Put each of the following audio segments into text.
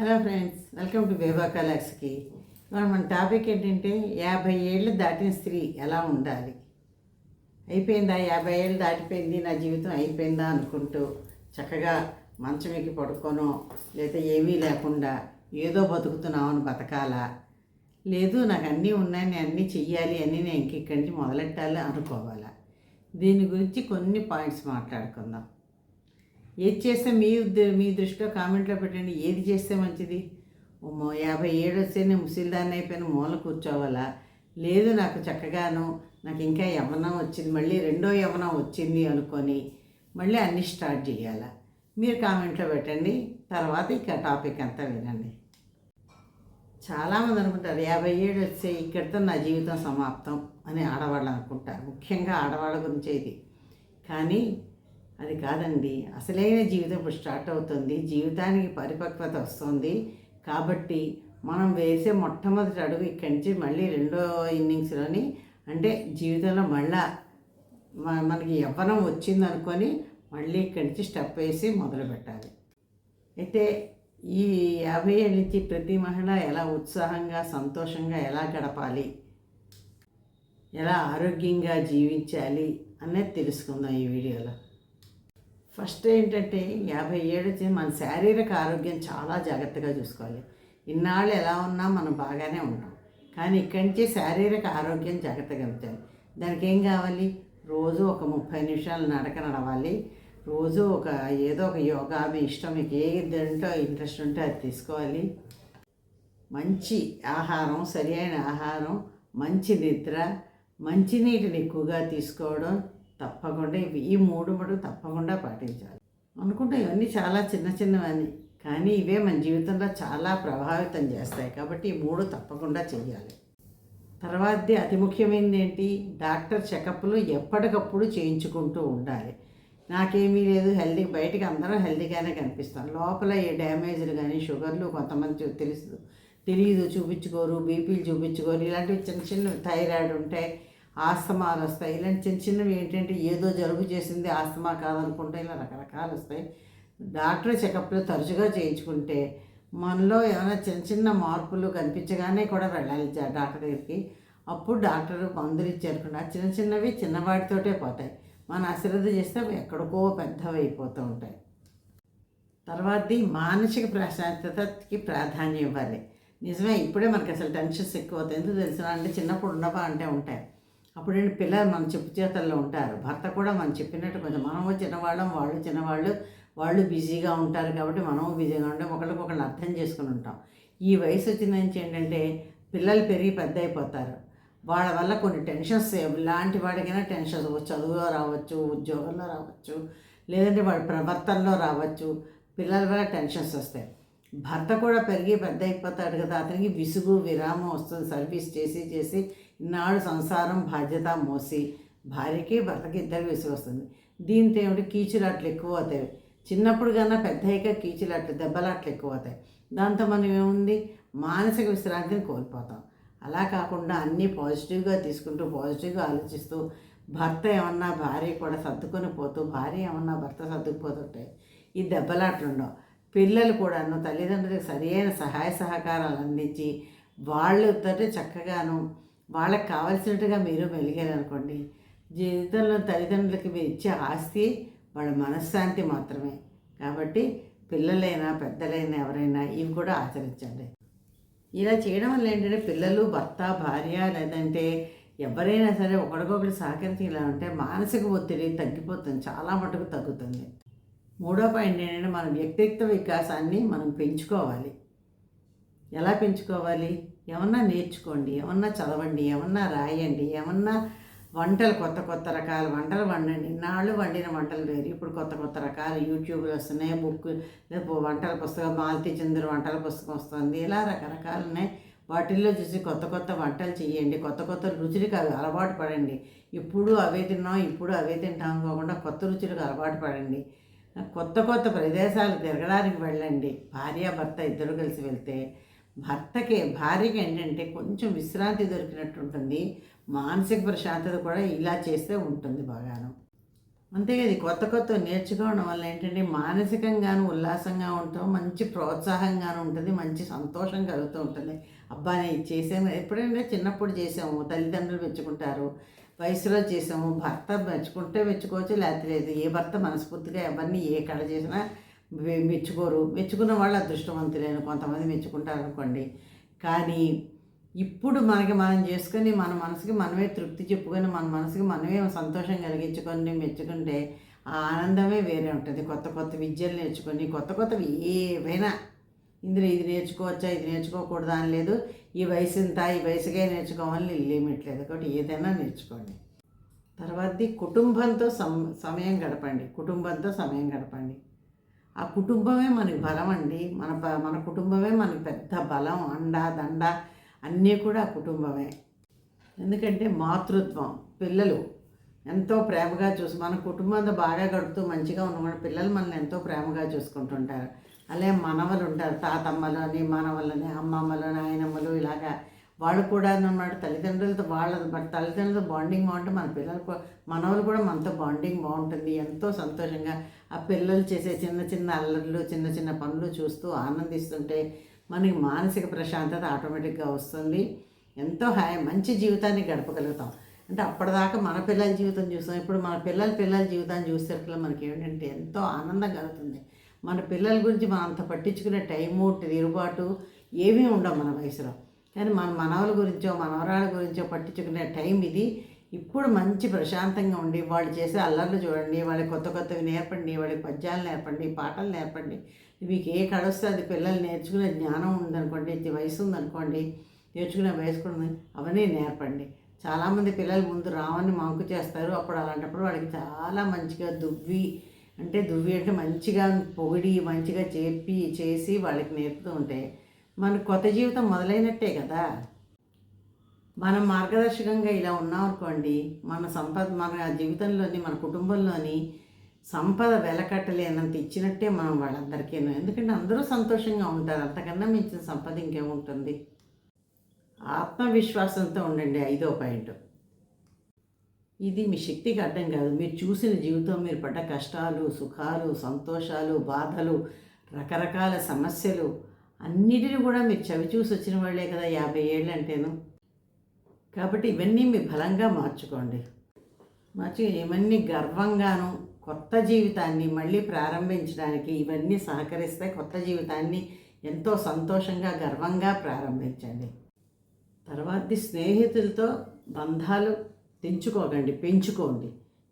Hello friends welcome to బేబా కలాక్స్కి ఇవాళ మన టాపిక్ ఏంటంటే యాభై ఏళ్ళు దాటిన స్త్రీ ఎలా ఉండాలి? అయిపోయిందా? యాభై ఏళ్ళు దాటిపోయింది నా జీవితం అయిపోయిందా అనుకుంటూ చక్కగా మంచం ఎక్కి పడుకోనో లేదా ఏమీ లేకుండా ఏదో బతుకుతున్నామని బతకాలా? లేదు నాకు అన్నీ ఉన్నాయి నేను అన్నీ చెయ్యాలి అని నేను ఇంక ఇక్కడి నుంచి మొదలెట్టాలి అనుకోవాలా? దీని గురించి కొన్ని పాయింట్స్ మాట్లాడుకుందాం. ఏది చేస్తే మీ ఉద్ద- మీ దృష్టిలో కామెంట్లో పెట్టండి. ఏది చేస్తే మంచిది? యాభై ఏడు వస్తే నేను ముసిల్దాన్ని అయిపోయిన మూల కూర్చోవాలా? లేదు నాకు చక్కగాను నాకు ఇంకా యవనం వచ్చింది. మళ్ళీ రెండో యవనం వచ్చింది అనుకొని మళ్ళీ అన్నీ స్టార్ట్ చేయాలా? మీరు కామెంట్లో పెట్టండి. తర్వాత ఇక టాపిక్ అంతా వినండి. చాలామంది అనుకుంటారు యాభై ఏడు వస్తే ఇక్కడితో నా జీవితం సమాప్తం అని ఆడవాళ్ళు అనుకుంటారు. ముఖ్యంగా ఆడవాళ్ళ గురించి ఇది. కానీ అది కాదండి. అసలైన జీవితం ఇప్పుడు స్టార్ట్ అవుతుంది. జీవితానికి పరిపక్వత వస్తుంది. కాబట్టి మనం వేసే మొట్టమొదటి అడుగు ఇక్కడి నుంచి మళ్ళీ రెండో ఇన్నింగ్స్లోని అంటే జీవితంలో మళ్ళా మనకి యవ్వనం వచ్చింది అనుకొని మళ్ళీ ఇక్కడి నుంచి స్టెప్ వేసి మొదలు పెట్టాలి. అయితే ఈ యాభై ఏళ్ళ నుంచి ప్రతి మహిళ ఎలా ఉత్సాహంగా సంతోషంగా ఎలా గడపాలి? ఎలా ఆరోగ్యంగా జీవించాలి? అనేది తెలుసుకుందాం ఈ వీడియోలో. ఫస్ట్ ఏంటంటే యాభై ఏడు వచ్చి మన శారీరక ఆరోగ్యం చాలా జాగ్రత్తగా చూసుకోవాలి. ఇన్నాళ్ళు ఎలా ఉన్నా మనం బాగానే ఉన్నాం. కానీ ఇక్కడి నుంచి శారీరక ఆరోగ్యం జాగ్రత్తగా ఉంచాలి దానికి ఏం కావాలి? రోజు ఒక ముప్పై నిమిషాలు నడక నడవాలి. రోజు ఒక ఏదో ఒక యోగా మీ ఇష్టం మీకు ఏ దాంట్లో ఇంట్రెస్ట్ ఉంటే అది తీసుకోవాలి. మంచి ఆహారం సరి అయిన ఆహారం మంచి నిద్ర మంచినీటిని ఎక్కువగా తీసుకోవడం తప్పకుండా ఇవి ఈ మూడు మటు తప్పకుండా పాటించాలి. అనుకుంటే ఇవన్నీ చాలా చిన్న చిన్నవని కానీ ఇవే మన జీవితంలో చాలా ప్రభావితం చేస్తాయి. కాబట్టి ఈ మూడు తప్పకుండా చేయాలి తర్వాతది అతి ముఖ్యమైనది ఏంటి? డాక్టర్ చెకప్లు ఎప్పటికప్పుడు చేయించుకుంటూ ఉండాలి. నాకేమీ లేదు హెల్దీ బయటికి అందరం హెల్దీగానే కనిపిస్తాం. లోపల ఏ డ్యామేజ్లు కానీ షుగర్లు కొంతమంది తెలుసు. తెలియదు చూపించుకోరు బీపీలు చూపించుకోరు. ఇలాంటివి చిన్న చిన్న థైరాయిడ్ ఉంటాయి ఆస్తమాలు వస్తాయి. ఇలాంటి చిన్న చిన్నవి ఏంటంటే ఏదో జలుబు చేసింది ఆస్తమా కాదనుకుంటే ఇలా రకరకాలు వస్తాయి. డాక్టర్ చెకప్లు తరచుగా చేయించుకుంటే మనలో ఏమైనా చిన్న చిన్న మార్పులు కనిపించగానే కూడా వెళ్ళాలి డాక్టర్ దగ్గరికి అప్పుడు డాక్టర్ మందులు ఇచ్చారకుండా చిన్న చిన్నవి చిన్నవాటితోటే పోతాయి. మన అశ్రద్ధ చేస్తే అవి ఎక్కడికో పెద్దవి అయిపోతూ ఉంటాయి. తర్వాతది మానసిక ప్రశాంతతకి ప్రాధాన్యం ఇవ్వాలి. నిజమే ఇప్పుడే మనకి అసలు టెన్షన్స్ ఎక్కువ అవుతాయి ఎందుకు తెలిసిన అంటే చిన్నప్పుడు ఉన్నవా అంటే ఉంటాయి. అప్పుడు పిల్లలు మన చెప్పు చేతల్లో ఉంటారు. భర్త కూడా మనం చెప్పినట్టు కొంచెం మనము చిన్నవాళ్ళం వాళ్ళు చిన్నవాళ్ళు వాళ్ళు బిజీగా ఉంటారు కాబట్టి మనము బిజీగా ఉంటాం ఒకళ్ళు అర్థం చేసుకుని ఉంటాం. ఈ వయసు వచ్చిన నుంచి ఏంటంటే పిల్లలు పెరిగి పెద్ద అయిపోతారు. వాళ్ళ వల్ల కొన్ని టెన్షన్స్ లాంటి వాడికైనా టెన్షన్స్ చదువులో రావచ్చు ఉద్యోగంలో రావచ్చు లేదంటే వాడి ప్రవర్తనలో రావచ్చు పిల్లల వల్ల టెన్షన్స్ వస్తాయి. భర్త కూడా పెరిగి పెద్ద అయిపోతాడు కదా అతనికి విసుగు విరామం వస్తుంది. సర్వీస్ చేసి చేసి ఇన్నాడు సంసారం బాధ్యత మోసి భార్యకి భర్తకి ఇద్దరు విసుగు వస్తుంది. దీంతో ఏమిటి కీచులాట్లు ఎక్కువ అవుతాయి. చిన్నప్పుడు కన్నా పెద్ద అయ్యాక కీచులాట్లు దెబ్బలాట్లు ఎక్కువ అవుతాయి. దాంతో మనం ఏముంది? మానసిక విశ్రాంతిని కోల్పోతాం. అలా కాకుండా అన్నీ పాజిటివ్గా తీసుకుంటూ పాజిటివ్గా ఆలోచిస్తూ భర్త ఏమన్నా భార్య కూడా సర్దుకొని పోతూ భార్య ఏమన్నా భర్త సర్దుకుపోతుంటాయి ఈ దెబ్బలాట్లు ఉండవు. పిల్లలు కూడాను తల్లిదండ్రులకు సరియైన సహాయ సహకారాలు అందించి వాళ్ళతో చక్కగాను వాళ్ళకి కావలసినట్టుగా మీరు మెలిగారనుకోండి జీవితంలో తల్లిదండ్రులకి మీరు ఇచ్చే ఆస్తి వాళ్ళ మనశ్శాంతి మాత్రమే. కాబట్టి పిల్లలైనా పెద్దలైనా ఎవరైనా ఇవి కూడా ఆచరించండి. ఇలా చేయడం వల్ల ఏంటంటే పిల్లలు భర్త భార్య లేదంటే ఎవరైనా సరే ఒకరికొకరు సహకరించి ఇలా ఉంటే మానసిక ఒత్తిడి తగ్గిపోతుంది చాలా మటుకు తగ్గుతుంది. మూడో పాయింట్ ఏంటంటే మన వ్యక్తిత్వ వికాసాన్ని మనం పెంచుకోవాలి. ఎలా పెంచుకోవాలి? ఏమన్నా నేర్చుకోండి ఏమన్నా చదవండి ఏమన్నా రాయండి ఏమన్నా వంటలు కొత్త కొత్త రకాల వంటలు వండండి. ఇన్నాళ్ళు వండిన వంటలు వేరు ఇప్పుడు కొత్త కొత్త రకాల యూట్యూబ్లు వస్తున్నాయి బుక్ లేకపోతే వంటల పుస్తకం మాలతీ చంద్ర వంటల పుస్తకం వస్తుంది. ఇలా రకరకాలు ఉన్నాయి. వాటిల్లో చూసి కొత్త కొత్త వంటలు చేయండి కొత్త కొత్త రుచులకు అవి అలవాటు పడండి. ఇప్పుడు అవే తిన్నాం ఇప్పుడు అవే తింటాం కాకుండా కొత్త రుచులకు అలవాటు పడండి. కొత్త కొత్త ప్రదేశాలు తిరగడానికి వెళ్ళండి. భార్య భర్త ఇద్దరు కలిసి వెళ్తే భర్తకి భార్యకి ఏంటంటే కొంచెం విశ్రాంతి దొరికినట్టు ఉంటుంది మానసిక ప్రశాంతత కూడా ఇలా చేస్తే ఉంటుంది బాగాను. అంతే కొత్త కొత్త నేర్చుకోవడం వల్ల ఏంటంటే మానసికంగాను ఉల్లాసంగా ఉంటాం మంచి ప్రోత్సాహంగాను ఉంటుంది మంచి సంతోషం కలుగుతూ ఉంటుంది. అబ్బా నేను ఎప్పుడైనా చిన్నప్పుడు చేసాము తల్లిదండ్రులు మెచ్చుకుంటారు. వయసులో చేసాము భర్త మెచ్చుకుంటే మెచ్చుకోవచ్చు లేకపోతే లేదు. ఏ భర్త మనస్ఫూర్తిగా ఎవరిని ఏ కళ చేసినా మెచ్చుకోరు. మెచ్చుకున్న వాళ్ళు అదృష్టవంతులేను కొంతమంది మెచ్చుకుంటారు అనుకోండి కానీ ఇప్పుడు మనకి మనం చేసుకొని మన మనసుకి మనమే తృప్తి చెప్పుకొని మన మనసుకి మనమే సంతోషం కలిగించుకొని మెచ్చుకుంటే ఆ ఆనందమే వేరే ఉంటుంది. కొత్త కొత్త విద్యలు నేర్చుకొని కొత్త కొత్తవి ఏవైనా ఇందులో ఇది నేర్చుకోవచ్చా ఇది నేర్చుకోకూడదా అని లేదు. ఈ వయసు ఇంత ఈ వయసుకే నేర్చుకోవాలని లిమిట్ లేదు. కాబట్టి ఏదైనా నేర్చుకోండి. తర్వాతది కుటుంబంతో సమ సమయం గడపండి. కుటుంబంతో సమయం గడపండి. ఆ కుటుంబమే మనకి బలం అండి. మన బ మన కుటుంబమే మనకి పెద్ద బలం అండ దండ అన్నీ కూడా ఆ కుటుంబమే. ఎందుకంటే మాతృత్వం పిల్లలు ఎంతో ప్రేమగా చూసి మన కుటుంబంతో బాగా గడుపుతూ మంచిగా ఉన్న పిల్లలు మనల్ని ఎంతో ప్రేమగా చూసుకుంటుంటారు. అలాగే మనవలు ఉంటారు తాతమ్మలు అని మనవలని అమ్మమ్మలు నాయనమ్మలు ఇలాగా. వాళ్ళు కూడా అన్నమాట తల్లిదండ్రులతో వాళ్ళ తల్లిదండ్రులతో బాండింగ్ బాగుంటే మన పిల్లలు మనవలు కూడా మనతో బాండింగ్ బాగుంటుంది. ఎంతో సంతోషంగా ఆ పిల్లలు చేసే చిన్న చిన్న అల్లర్లు చిన్న చిన్న పనులు చూస్తూ ఆనందిస్తుంటే మనకి మానసిక ప్రశాంతత ఆటోమేటిక్గా వస్తుంది. ఎంతో హాయ్ మంచి జీవితాన్ని గడపగలుగుతాం. అంటే అప్పటిదాకా మన పిల్లల జీవితం చూస్తాం ఇప్పుడు మన పిల్లల పిల్లల జీవితాన్ని చూసేటప్పుడు మనకి ఏంటంటే ఎంతో ఆనందం కలుగుతుంది. మన పిల్లల గురించి మనం అంత పట్టించుకునే టైము తిరుగుబాటు ఏమీ ఉండవు మన వయసులో. కానీ మన మనవల గురించో మనవరాల గురించో పట్టించుకునే టైం ఇది. ఇప్పుడు మంచి ప్రశాంతంగా ఉండి వాళ్ళు చేసే అల్లర్లు చూడండి వాళ్ళకి కొత్త కొత్తవి నేర్పండి వాళ్ళకి పద్యాలు నేర్పండి పాటలు నేర్పండి. మీకు ఏ కడొస్తే అది పిల్లలు నేర్చుకునే జ్ఞానం ఉందనుకోండి ఇది వయసు ఉందనుకోండి నేర్చుకునే వయసు కూడా ఉంది అవన్నీ నేర్పండి. చాలామంది పిల్లలు ముందు రావని మాంకు చేస్తారు అప్పుడు అలాంటప్పుడు వాళ్ళకి చాలా మంచిగా దువ్వి అంటే దువ్వి అంటే మంచిగా పొగిడి మంచిగా చెప్పి చేసి వాళ్ళకి నేర్పుతూ ఉంటే మన కొత్త జీవితం మొదలైనట్టే కదా. మనం మార్గదర్శకంగా ఇలా ఉన్నాం అనుకోండి మన సంపద మన జీవితంలోని మన కుటుంబంలోని సంపద వెలకట్టలేనంత ఇచ్చినట్టే మనం వాళ్ళందరికీ ఎందుకంటే అందరూ సంతోషంగా ఉంటారు అంతకన్నా మించిన సంపద ఇంకేముంటుంది? ఆత్మవిశ్వాసంతో ఉండండి ఐదో పాయింట్. ఇది మీ శక్తికి అడ్డం కాదు. మీరు చూసిన జీవితం మీరు పడ్డ కష్టాలు సుఖాలు సంతోషాలు బాధలు రకరకాల సమస్యలు అన్నిటిని కూడా మీరు చవి చూసి వచ్చిన వాళ్ళే కదా యాభై ఏళ్ళు అంటేను కాబట్టి ఇవన్నీ మీ బలంగా మార్చుకోండి. మార్చి ఇవన్నీ గర్వంగాను కొత్త జీవితాన్ని మళ్ళీ ప్రారంభించడానికి ఇవన్నీ సహకరిస్తే కొత్త జీవితాన్ని ఎంతో సంతోషంగా గర్వంగా ప్రారంభించండి. తర్వాతది స్నేహితులతో బంధాలు తెంచుకోకండి పెంచుకోండి.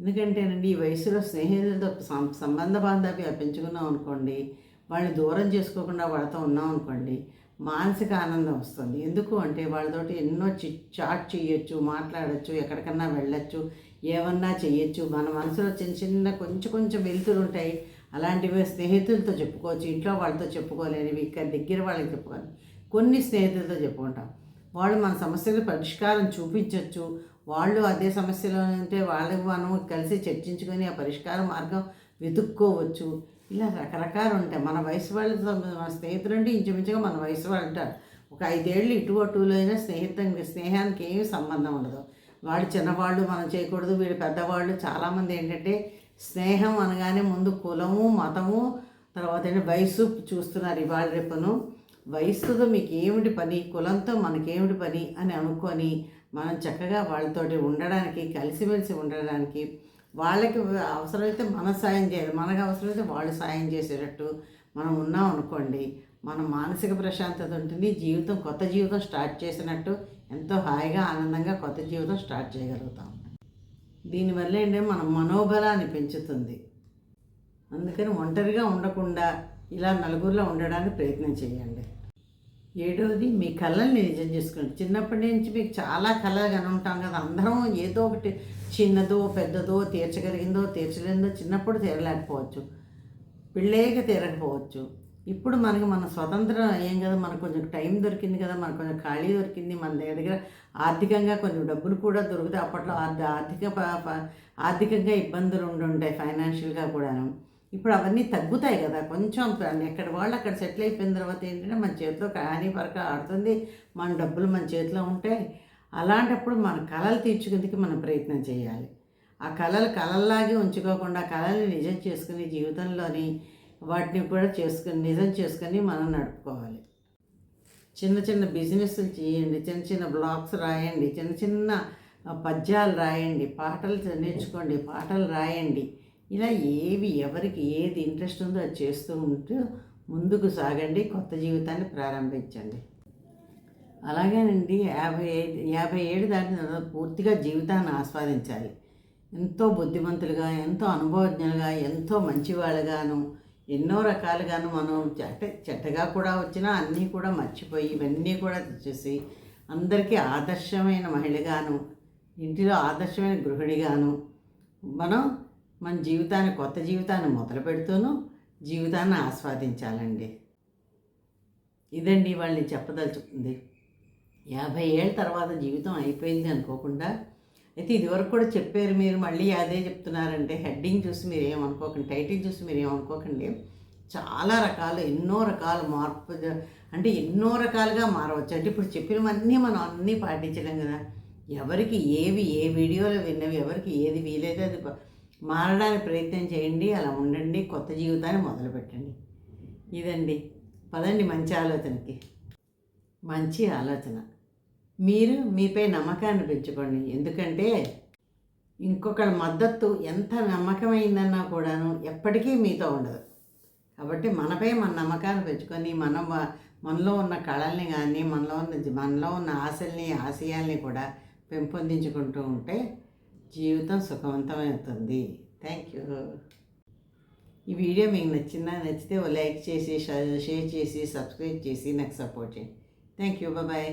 ఎందుకంటేనండి ఈ వయసులో స్నేహితులతో సం- సంబంధ బాంధవ్యాలు పెంచుకున్నాం అనుకోండి వాళ్ళని దూరం చేసుకోకుండా వాళ్ళతో ఉన్నాం అనుకోండి మానసిక ఆనందం వస్తుంది. ఎందుకు అంటే వాళ్ళతోటి ఎన్నో చి చాట్ చేయొచ్చు మాట్లాడచ్చు ఎక్కడికన్నా వెళ్ళొచ్చు ఏమన్నా చేయొచ్చు మన మనసులో చిన్న చిన్న కొంచెం కొంచెం వెలుతురు ఉంటాయి. అలాంటివి స్నేహితులతో చెప్పుకోవచ్చు ఇంట్లో వాళ్ళతో చెప్పుకోలేనివి ఇక్కడ దగ్గర వాళ్ళకి చెప్పుకోవాలి. కొన్ని స్నేహితులతో చెప్పుకుంటాం. వాళ్ళు మన సమస్యలు పరిష్కారం చూపించవచ్చు వాళ్ళు అదే సమస్యలో ఉంటే వాళ్ళకి మనం కలిసి చర్చించుకొని ఆ పరిష్కార మార్గం వెతుక్కోవచ్చు. ఇలా రకరకాలు ఉంటాయి. మన వయసు వాళ్ళతో మన స్నేహితులు అంటే ఇంచుమించుగా మన వయసు వాళ్ళు ఉంటారు ఒక ఐదేళ్ళు ఇటు అటులో అయినా స్నేహితం స్నేహానికి ఏమీ సంబంధం ఉండదు. వాడు చిన్నవాళ్ళు మనం చేయకూడదు. వీడు పెద్దవాళ్ళు చాలామంది ఏంటంటే స్నేహం అనగానే ముందు కులము మతము తర్వాత ఏంటి వయసు చూస్తున్నారు ఇవాళ రేపును. వయసుతో మీకు ఏమిటి పని? కులంతో మనకేమిటి పని? అని అనుకొని మనం చక్కగా వాళ్ళతోటి ఉండడానికి కలిసిమెలిసి ఉండడానికి వాళ్ళకి అవసరమైతే మన సాయం చేయాలి. మనకు అవసరమైతే వాళ్ళు సాయం చేసేటట్టు మనం ఉన్నాం అనుకోండి మన మానసిక ప్రశాంతత ఉంటుంది జీవితం కొత్త జీవితం స్టార్ట్ చేసినట్టు ఎంతో హాయిగా ఆనందంగా కొత్త జీవితం స్టార్ట్ చేయగలుగుతాం. దీనివల్ల ఏంటంటే మన మనోబలాన్ని పెంచుతుంది. అందుకని ఒంటరిగా ఉండకుండా ఇలా నలుగురిలో ఉండడానికి ప్రయత్నం చేయండి. ఏడవది మీ కళల్ని నిజం చేసుకోండి చిన్నప్పటి నుంచి మీకు చాలా కళలు కనుంటాం ఉంటాం కదా అందరం ఏదో ఒకటి చిన్నదో పెద్దదో తీర్చగలిగిందో తీర్చలేదో చిన్నప్పుడు తీరలేకపోవచ్చు. పెళ్ళేక తీరకపోవచ్చు. ఇప్పుడు మనకు మన స్వతంత్రం ఏం కదా మనకు కొంచెం టైం దొరికింది కదా మనకు కొంచెం ఖాళీ దొరికింది మన దగ్గర దగ్గర ఆర్థికంగా కొంచెం డబ్బులు కూడా దొరుకుతాయి. అప్పట్లో ఆర్థిక ప- ప- ఆర్థికంగా ఇబ్బందులు ఉండుంటాయి ఫైనాన్షియల్గా కూడాను. ఇప్పుడు అవన్నీ తగ్గుతాయి కదా. కొంచెం ఎక్కడ వాళ్ళు అక్కడ సెటిల్ అయిపోయిన తర్వాత ఏంటంటే మన చేతిలో కానీ పరక ఆడుతుంది. మన డబ్బులు మన చేతిలో ఉంటాయి. అలాంటప్పుడు మన కళలు తీర్చుకుందుకు మనం ప్రయత్నం చేయాలి. ఆ కళలు కళల్లాగే ఉంచుకోకుండా కళల్ని నిజం చేసుకుని జీవితంలోని వాటిని కూడా చేసుకుని నిజం చేసుకుని మనం నడుపుకోవాలి. చిన్న చిన్న బిజినెస్లు చేయండి. చిన్న చిన్న బ్లాగ్స్ రాయండి. చిన్న చిన్న పద్యాలు రాయండి. పాటలు నేర్చుకోండి. పాటలు రాయండి. ఇలా ఏవి ఎవరికి ఏది ఇంట్రెస్ట్ ఉందో అది చేస్తూ ఉంటూ ముందుకు సాగండి కొత్త జీవితాన్ని ప్రారంభించండి. అలాగేనండి యాభై ఐదు యాభై ఏడు దాటిన పూర్తిగా జీవితాన్ని ఆస్వాదించాలి. ఎంతో బుద్ధిమంతులుగా ఎంతో అనుభవజ్ఞులుగా ఎంతో మంచివాళ్ళుగాను ఎన్నో రకాలుగాను మనం చెట్ట చెట్టగా కూడా వచ్చినా అన్నీ కూడా మర్చిపోయి ఇవన్నీ కూడా చూసి అందరికీ ఆదర్శమైన మహిళగాను ఇంటిలో ఆదర్శమైన గృహిణిగాను మనం మన జీవితాన్ని కొత్త జీవితాన్ని మొదలు పెడుతూను జీవితాన్ని ఆస్వాదించాలండి. ఇదండి వాళ్ళని చెప్పదలుచుకుంది. యాభై ఏళ్ళ తర్వాత జీవితం అయిపోయింది అనుకోకుండా అయితే ఇదివరకు కూడా చెప్పారు మీరు మళ్ళీ అదే చెప్తున్నారంటే హెడ్డింగ్ చూసి మీరు ఏమనుకోకండి టైటిల్ చూసి మీరు ఏమనుకోకండి చాలా రకాలు ఎన్నో రకాల మార్పు అంటే ఎన్నో రకాలుగా మారవచ్చు. అంటే ఇప్పుడు చెప్పినవన్నీ మనం అన్నీ పాటించలేం కదా. ఎవరికి ఏవి ఏ వీడియోలో విన్నవి ఎవరికి ఏది వీలైతే అది మారడానికి ప్రయత్నం చేయండి అలా ఉండండి కొత్త జీవితాన్ని మొదలుపెట్టండి. ఇదండి. పదండి మంచి ఆలోచనకి. మంచి ఆలోచన. మీరు మీపై నమ్మకాన్ని పెంచుకోండి. ఎందుకంటే ఇంకొకరి మద్దతు ఎంత నమ్మకమైందన్నా కూడాను ఎప్పటికీ మీతో ఉండదు. కాబట్టి మనపై మన నమ్మకాన్ని పెంచుకొని మనం మనలో ఉన్న కళల్ని కానీ మనలో ఉన్న మనలో ఉన్న ఆశల్ని ఆశయాల్ని కూడా పెంపొందించుకుంటూ ఉంటే జీవితం సుఖవంతమవుతుంది థ్యాంక్ యూ ఈ వీడియో మీకు నచ్చిందా? నచ్చితే ఓ లైక్ చేసి షేర్ చేసి సబ్స్క్రైబ్ చేసి నాకు సపోర్ట్ చేయండి. Thank you bye